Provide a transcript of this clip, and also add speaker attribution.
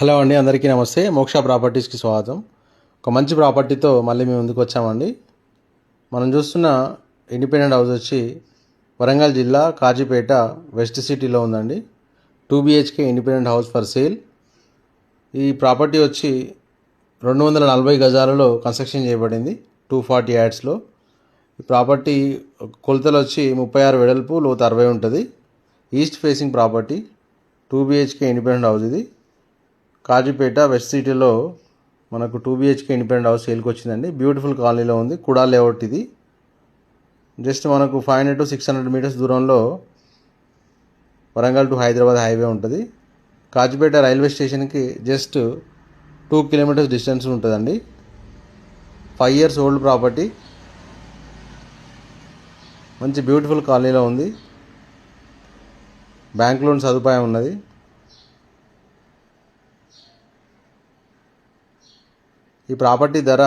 Speaker 1: Hello అండి అందరికీ నమస్తే. మోక్ష ప్రాపర్టీస్కి స్వాగతం. ఒక మంచి ప్రాపర్టీతో మళ్ళీ మేము ముందుకు వచ్చామండి. మనం చూస్తున్న ఇండిపెండెంట్ హౌస్ వచ్చి వరంగల్ జిల్లా కాజీపేట వెస్ట్ సిటీలో ఉందండి. Two BHK independent house for sale. ఈ ప్రాపర్టీ వచ్చి రెండు వందల నలభై గజాలలో కన్స్ట్రక్షన్ చేయబడింది టూ ఫార్టీ యాడ్స్లో. ఈ ప్రాపర్టీ కొలతలు వచ్చి ముప్పై ఆరు వెడల్పు లోతు అరవై ఉంటుంది. East facing property two BHK independent house ఇది. కాజీపేట వెస్ట్ సిటీలో మనకు టూ బిహెచ్కే ఇండిపెండెంట్ హౌస్ సేల్కి వచ్చిందండి. బ్యూటిఫుల్ కాలనీలో ఉంది. కుడా లేఅవుట్ ఇది. జస్ట్ మనకు five hundred to six hundred metres దూరంలో వరంగల్ టు హైదరాబాద్ హైవే ఉంటుంది. కాజీపేట రైల్వే స్టేషన్కి జస్ట్ టూ కిలోమీటర్స్ డిస్టెన్స్ ఉంటుందండి. Five years old property. మంచి బ్యూటిఫుల్ కాలనీలో ఉంది. బ్యాంక్ లోన్ సదుపాయం ఉన్నది. ఈ ప్రాపర్టీ ధర